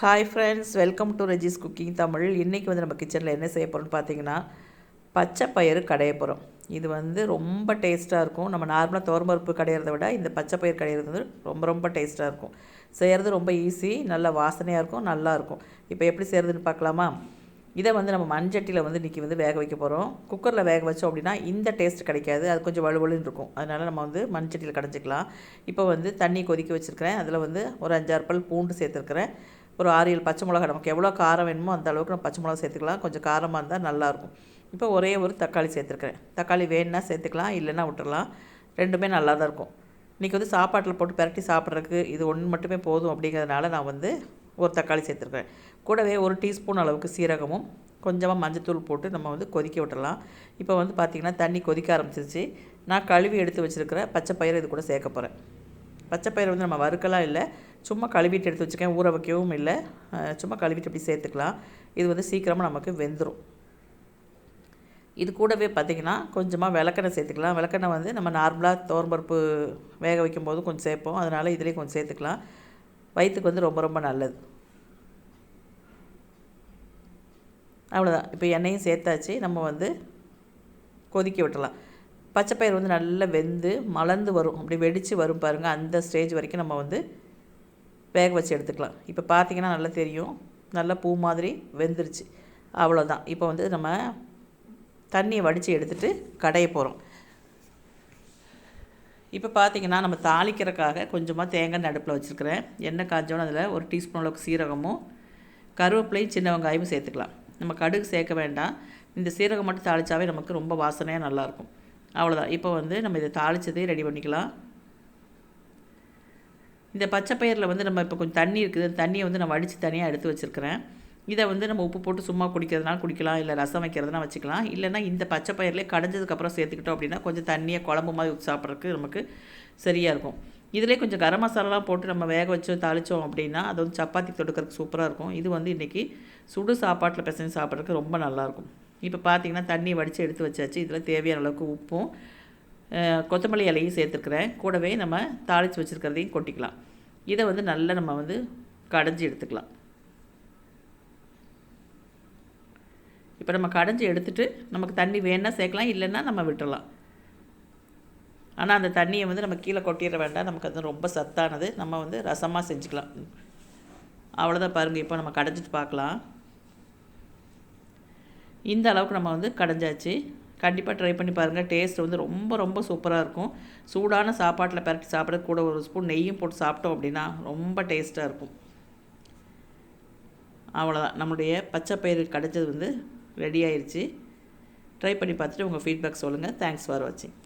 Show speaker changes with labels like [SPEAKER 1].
[SPEAKER 1] Hi friends welcome to Regis cooking Tamil இன்றைக்கி வந்து நம்ம கிச்சனில் என்ன செய்ய போகிறோம்னு பார்த்தீங்கன்னா பச்சை பயிறு கடைய போகிறோம் இது வந்து ரொம்ப டேஸ்ட்டாக இருக்கும். நம்ம நார்மலாக துவரம்பருப்பு கடையிறத விட இந்த பச்சை பயிர் கடையிறது வந்து ரொம்ப ரொம்ப டேஸ்ட்டாக இருக்கும். செய்கிறது ரொம்ப ஈஸி நல்ல வாசனையாக இருக்கும் நல்லாயிருக்கும் இப்போ எப்படி செய்கிறதுன்னு பார்க்கலாமா இதை வந்து நம்ம மண்சட்டியில் வந்து இன்றைக்கி வந்து வேக வைக்க போகிறோம் குக்கரில் வேக வச்சோம் அப்படின்னா இந்த டேஸ்ட் கிடைக்காது. அது கொஞ்சம் வலுவலுன்னு இருக்கும். அதனால் நம்ம வந்து மண்சட்டியில் கடைஞ்சிக்கலாம். இப்போ வந்து தண்ணி கொதிக்க வச்சுருக்கிறேன். அதில் வந்து ஒரு அஞ்சாறு பல் பூண்டு சேர்த்துருக்குறேன். ஒரு ஆறு ஏழு பச்சை மிளகா நமக்கு எவ்வளோ காரம் வேணுமோ அந்த அளவுக்கு நம்ம பச்சை மிளகா சேர்த்துக்கலாம். கொஞ்சம் காரமாக இருந்தால் நல்லாயிருக்கும். இப்போ ஒரே ஒரு தக்காளி சேர்த்துருக்குறேன். தக்காளி வேணுன்னா சேர்த்துக்கலாம் இல்லைன்னா விட்டுறலாம். ரெண்டுமே நல்லா தான் இருக்கும். இன்றைக்கி வந்து சாப்பாட்டில் போட்டு பரட்டி சாப்பிட்றதுக்கு இது ஒன்று மட்டுமே போதும் அப்படிங்கிறதுனால நான் வந்து ஒரு தக்காளி சேர்த்துருக்குறேன். கூடவே ஒரு டீஸ்பூன் அளவுக்கு சீரகமும் கொஞ்சமாக மஞ்சத்தூள் போட்டு நம்ம வந்து கொதிக்க விட்டுடலாம் இப்போ வந்து பார்த்திங்கன்னா தண்ணி கொதிக்க ஆரம்பிச்சிருச்சு. நான் கழுவி எடுத்து வச்சுருக்கிற பச்சை பயிறு இது கூட சேர்க்க போகிறேன் பச்சை பயிறு வந்து நம்ம வறுக்கலாம் இல்லை. சும்மா கழுவிட்டு எடுத்து வச்சுக்கேன் ஊற வைக்கவும் இல்லை. சும்மா கழுவிட்டு அப்படி சேர்த்துக்கலாம். இது வந்து சீக்கிரமாக நமக்கு வெந்துடும் இது கூடவே பார்த்திங்கன்னா கொஞ்சமாக விளக்கெண்ணெய் சேர்த்துக்கலாம். விளக்கெண்ணெய் வந்து நம்ம நார்மலாக தோரம்பருப்பு வேக வைக்கும்போது கொஞ்சம் சேர்ப்போம். அதனால் இதுலேயும் கொஞ்சம் சேர்த்துக்கலாம். வயிற்றுக்கு வந்து ரொம்ப ரொம்ப நல்லது. அவ்வளோதான் இப்போ எண்ணெயும் சேர்த்தாச்சு. நம்ம வந்து கொதிக்க விட்டலாம் பச்சைப்பயிர் வந்து நல்லா வெந்து மலர்ந்து வரும். அப்படி வெடித்து வரும் பாருங்கள் அந்த ஸ்டேஜ் வரைக்கும் நம்ம வந்து வேக வச்சு எடுத்துக்கலாம். இப்போ பார்த்திங்கன்னா நல்லா தெரியும். நல்லா பூ மாதிரி வெந்துருச்சு. அவ்வளோதான் இப்போ வந்து நம்ம தண்ணியை வடித்து எடுத்துகிட்டு கடைய போகிறோம் இப்போ பார்த்திங்கன்னா நம்ம தாளிக்கிறதுக்காக கொஞ்சமாக தேங்காய் அடுப்பில் வச்சுருக்கிறேன். எண்ணெய் காய்ச்சோன்னு அதில் ஒரு டீஸ்பூன் அளவுக்கு சீரகமும் கருவேப்பிலையும் சின்ன வெங்காயமும் சேர்த்துக்கலாம். நம்ம கடுகு சேர்க்க வேண்டாம். இந்த சீரகம் மட்டும் தாளித்தாவே நமக்கு ரொம்ப வாசனையாக நல்லாயிருக்கும் அவ்வளோதான் இப்போ வந்து நம்ம இதை தாளித்ததே ரெடி பண்ணிக்கலாம். இந்த பச்சை பயிரில் வந்து நம்ம இப்போ கொஞ்சம் தண்ணி இருக்குது. தண்ணியை வந்து நான் வடித்து தனியாக எடுத்து வச்சுருக்கிறேன். இதை வந்து நம்ம உப்பு போட்டு சும்மா குடிக்கிறதுனால குடிக்கலாம். இல்லை ரசம் வைக்கிறதுனா வச்சுக்கலாம். இல்லைனா இந்த பச்சை பயிர்லேயே கடைஞ்சதுக்கப்புறம் சேர்த்துக்கிட்டோம் அப்படின்னா கொஞ்சம் தண்ணியை குழம்பு மாதிரி ஊற்றி சாப்பிட்றதுக்கு நமக்கு சரியாக இருக்கும். இதிலே கொஞ்சம் கரம் மசாலாலாம் போட்டு நம்ம வேக வச்சு தாளித்தோம் அப்படின்னா அது வந்து சப்பாத்தி தொடுக்கிறதுக்கு சூப்பராக இருக்கும். இது வந்து இன்றைக்கி சுடு சாப்பாட்டில் பிசைஞ்சு சாப்பிட்றதுக்கு ரொம்ப நல்லாயிருக்கும் இப்போ பார்த்திங்கன்னா தண்ணி வடித்து எடுத்து வச்சாச்சு. இதில் தேவையான அளவுக்கு உப்பும் கொத்தமல்லி இலையும் சேர்த்துருக்குறேன். கூடவே நம்ம தாளித்து வச்சுருக்கிறதையும் கொட்டிக்கலாம். இதை வந்து நல்லா நம்ம வந்து கடைஞ்சி எடுத்துக்கலாம். இப்போ நம்ம கடைஞ்சி எடுத்துகிட்டு நமக்கு தண்ணி வேணால் சேர்க்கலாம் இல்லைன்னா நம்ம விட்டுடலாம் ஆனால் அந்த தண்ணியை வந்து நம்ம கீழே கொட்டிட வேண்டாம். நமக்கு அது ரொம்ப சத்தானது. நம்ம வந்து ரசமாக செஞ்சுக்கலாம். அவ்வளோதான் பாருங்கள் இப்போ நம்ம கடைஞ்சிட்டு பார்க்கலாம் இந்த அளவுக்கு நம்ம வந்து கடைஞ்சாச்சு. கண்டிப்பாக ட்ரை பண்ணி பாருங்கள் டேஸ்ட் வந்து ரொம்ப ரொம்ப சூப்பராக இருக்கும். சூடான சாப்பாட்டில் பரட்டி சாப்பிட கூட ஒரு ஸ்பூன் நெய்யும் போட்டு சாப்பிட்டோம் அப்படின்னா ரொம்ப டேஸ்ட்டாக இருக்கும். அவ்வளோதான் நம்மளுடைய பச்சை பயிறு கிடைச்சது வந்து ரெடி ஆயிடுச்சு ட்ரை பண்ணி பார்த்துட்டு உங்கள் ஃபீட்பேக் சொல்லுங்கள் தேங்க்ஸ் ஃபார் வாட்சிங்